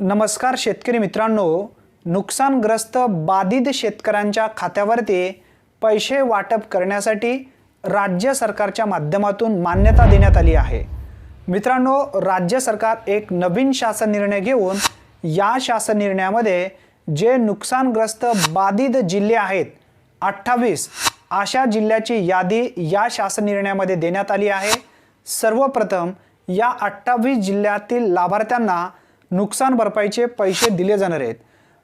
नमस्कार शेतकरी मित्रांनो. नुकसानग्रस्त बाधित शेतकऱ्यांच्या खात्यावरती पैसे वाटप करण्यासाठी राज्य सरकारच्या माध्यमातून मान्यता देण्यात आली आहे. मित्रांनो राज्य सरकार एक नवीन शासन निर्णय घेऊन या शासन निर्णयामध्ये जे नुकसानग्रस्त बाधित जिल्हे आहेत अठ्ठावीस अशा जिल्ह्याची यादी या शासन निर्णयामध्ये देण्यात आली आहे. सर्वप्रथम या अठ्ठावीस जिल्ह्यातील लाभार्थ्यांना नुकसान भरपाईचे पैसे दिले जाणार आहेत.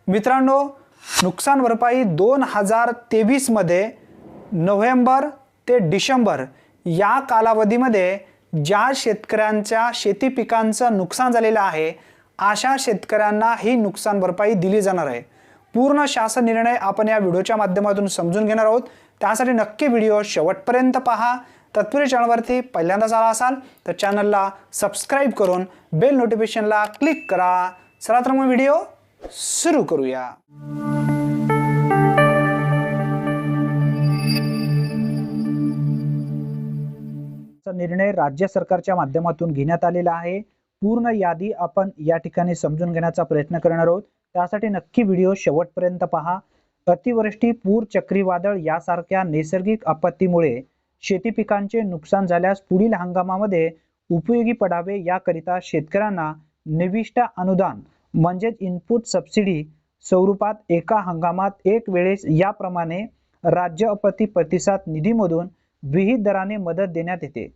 मित्रांनो नुकसान भरपाई दोन हजार तेवीसमध्ये नोव्हेंबर ते डिसेंबर या कालावधीमध्ये ज्या शेतकऱ्यांच्या शेती पिकांचं नुकसान झालेलं आहे अशा शेतकऱ्यांना ही नुकसान भरपाई दिली जाणार आहे. पूर्ण शासन निर्णय आपण या व्हिडिओच्या माध्यमातून समजून घेणार आहोत. त्यासाठी नक्की व्हिडिओ शेवटपर्यंत पहा. तत्पूर्वी चॅनलवरती पहिल्यांदाच आला असाल तर चॅनलला सबस्क्राईब करून बेल नोटिफिकेशनला क्लिक करा. चला तर मग व्हिडिओ सुरू करूया. चा निर्णय राज्य सरकारच्या माध्यमातून घेण्यात आलेला आहे. पूर्ण यादी आपण या ठिकाणी समजून घेण्याचा प्रयत्न करणार आहोत. त्यासाठी नक्की व्हिडिओ शेवटपर्यंत पहा. अतिवृष्टी पूर चक्रीवादळ यासारख्या नैसर्गिक आपत्तीमुळे शेती पिकांचे नुकसान झाल्यास पुढील हंगामामध्ये उपयोगी पडावे याकरिता शेतकऱ्यांना निविष्ट अनुदान म्हणजेच इनपुट सबसिडी स्वरूपात एका हंगामात एक वेळेस याप्रमाणे राज्य आपत्ती प्रतिसाद निधीमधून विहित दराने मदत देण्यात येते.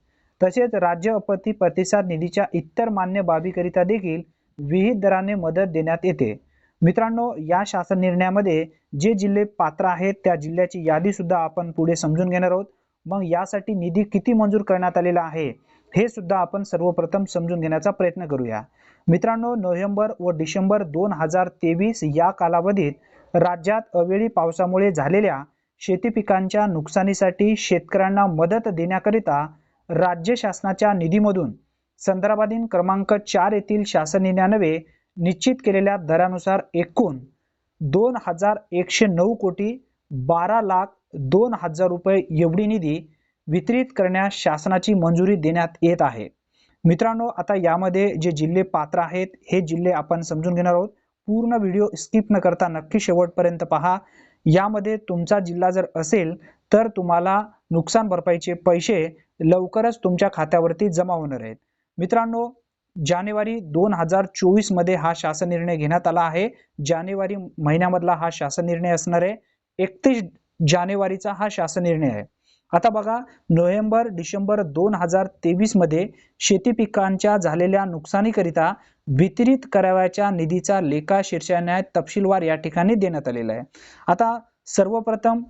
तसेच राज्य आपत्ती प्रतिसाद निधीच्या इतर मान्य बाबीकरिता देखील विहित दराने मदत देण्यात येते. मित्रांनो या शासन निर्णयामध्ये जे जिल्हे पात्र आहेत त्या जिल्ह्याची यादी सुद्धा आपण पुढे समजून घेणार आहोत. मग यासाठी निधी किती मंजूर करण्यात आलेला आहे? हे सुद्धा आपण सर्वप्रथम समजून घेण्याचा प्रयत्न करूया. मित्रांनो नोव्हेंबर व डिसेंबर दोन हजार तेवीस या कालावधीत राज्यात अवेळी पावसामुळे झालेल्या शेती पिकांच्या नुकसानीसाठी शेतकऱ्यांना मदत देण्याकरिता राज्य शासनाच्या निधीमधून संदर्भाधीन क्रमांक चार येथील शासन निर्णयानवे निश्चित केलेल्या दरानुसार एकूण दोन हजार एकशे नऊ कोटी बारा लाख दोन हजार रुपये एवढी निधी वितरित करण्यास शासनाची मंजुरी देण्यात येत आहे. मित्रांनो आता यामध्ये जे जिल्हे पात्र आहेत हे जिल्हे आपण समजून घेणार आहोत. पूर्ण व्हिडिओ स्किप न करता नक्की शेवटपर्यंत पहा. यामध्ये तुमचा जिल्हा जर असेल तर तुम्हाला नुकसान भरपाईचे पैसे लवकरच तुमच्या खात्यावरती जमा होणार आहेत. मित्रांनो जानेवारी दोन हजार चोवीसमध्ये हा शासन निर्णय घेण्यात आला आहे. जानेवारी महिन्यामधला हा शासन निर्णय असणार आहे. एकतीस जानेवारीचा हा शासन निर्णय आहे. आता बघा नोव्हेंबर डिसेंबर दोन हजार तेवीसमध्ये शेती पिकांच्या झालेल्या नुकसानीकरिता वितरित करावयाच्या निधीचा लेखा शीर्षान्याय तपशीलवार या ठिकाणी देण्यात आलेला आहे. आता सर्वप्रथम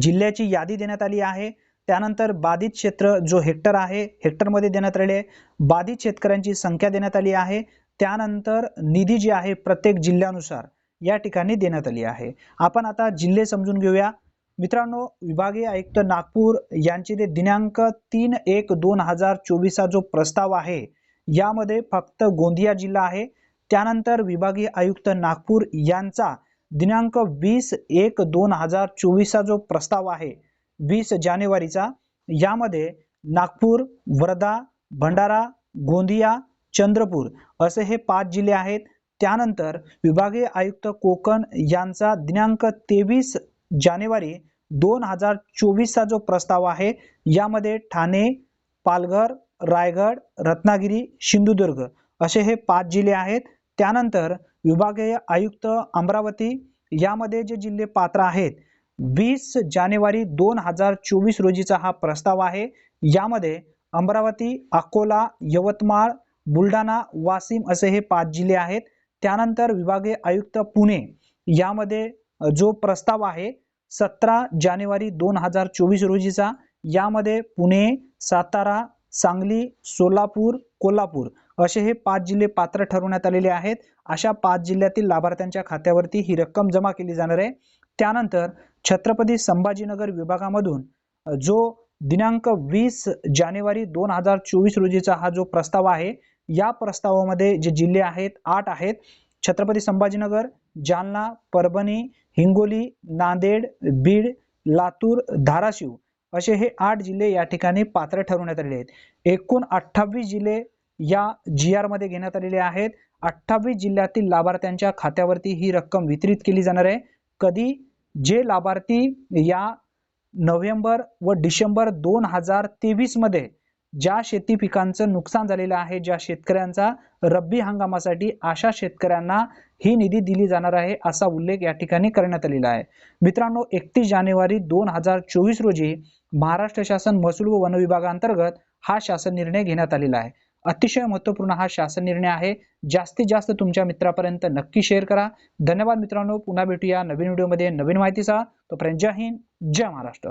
जिल्ह्याची यादी देण्यात आली आहे. त्यानंतर बाधित क्षेत्र जो हेक्टर आहे हेक्टरमध्ये देण्यात आले आहे. बाधित शेतकऱ्यांची संख्या देण्यात आली आहे. त्यानंतर निधी जी आहे प्रत्येक जिल्ह्यानुसार या ठिकाणी देण्यात आली आहे. आपण आता जिल्हे समजून घेऊया. मित्रांनो विभागीय आयुक्त नागपूर यांचे ते दिनांक तीन एक दोन हजार चोवीसचा जो प्रस्ताव आहे यामध्ये फक्त गोंदिया जिल्हा आहे. त्यानंतर विभागीय आयुक्त नागपूर यांचा दिनांक वीस एक दोन हजार चोवीसचा जो प्रस्ताव आहे वीस जानेवारीचा यामध्ये नागपूर वर्धा भंडारा गोंदिया चंद्रपूर असे हे पाच जिल्हे आहेत. त्यानंतर विभागीय आयुक्त कोकण यांचा दिनांक तेवीस जानेवारी दोन हजार चोवीसचा जो प्रस्ताव आहे यामध्ये ठाणे पालघर रायगड रत्नागिरी सिंधुदुर्ग असे हे पाच जिल्हे आहेत. त्यानंतर विभागीय आयुक्त अमरावती यामध्ये जे जिल्हे पात्र आहेत वीस जानेवारी दोन हजार चोवीस रोजीचा हा प्रस्ताव आहे. यामध्ये अमरावती अकोला यवतमाळ बुलढाणा वाशिम असे हे पाच जिल्हे आहेत. त्यानंतर विभागीय आयुक्त पुणे यामध्ये जो प्रस्ताव आहे सतरा जानेवारी दोन हजार चोवीस रोजीचा यामध्ये पुणे सातारा सांगली सोलापूर कोल्हापूर असे हे पाच जिल्हे पात्र ठरवण्यात आलेले आहेत. अशा पाच जिल्ह्यातील लाभार्थ्यांच्या खात्यावरती ही रक्कम जमा केली जाणार आहे. त्यानंतर छत्रपती संभाजीनगर विभागामधून जो दिनांक वीस जानेवारी दोन हजार चोवीस रोजीचा हा जो प्रस्ताव आहे या प्रस्तावामध्ये जे जिल्हे आहेत आठ आहेत छत्रपती संभाजीनगर जालना परभणी हिंगोली नांदेड बीड लातूर धाराशिव असे हे आठ जिल्हे या ठिकाणी पात्र ठरवण्यात आलेले आहेत. एकूण अठ्ठावीस जिल्हे या जी आरमध्ये घेण्यात आलेले आहेत. अठ्ठावीस जिल्ह्यातील लाभार्थ्यांच्या खात्यावरती ही रक्कम वितरित केली जाणार आहे. कधी? जे लाभार्थी या नोव्हेंबर व डिसेंबर दोन हजार तेवीसमध्ये ज्या शेती पिकांचं नुकसान झालेलं आहे ज्या शेतकऱ्यांचा रब्बी हंगामासाठी अशा शेतकऱ्यांना ही निधी दिली जाणार आहे असा उल्लेख या ठिकाणी करण्यात आलेला आहे. मित्रांनो एकतीस जानेवारी दोन हजार चोवीस रोजी महाराष्ट्र शासन महसूल व वन विभागांतर्गत हा शासन निर्णय घेण्यात आलेला आहे. अतिशय महत्त्वपूर्ण हा शासन निर्णय आहे. जास्तीत जास्त तुमच्या मित्रापर्यंत नक्की शेअर करा. धन्यवाद मित्रांनो. पुन्हा भेटूया नवीन व्हिडिओमध्ये नवीन माहितीचा तोपर्यंत जय हिंद जय महाराष्ट्र.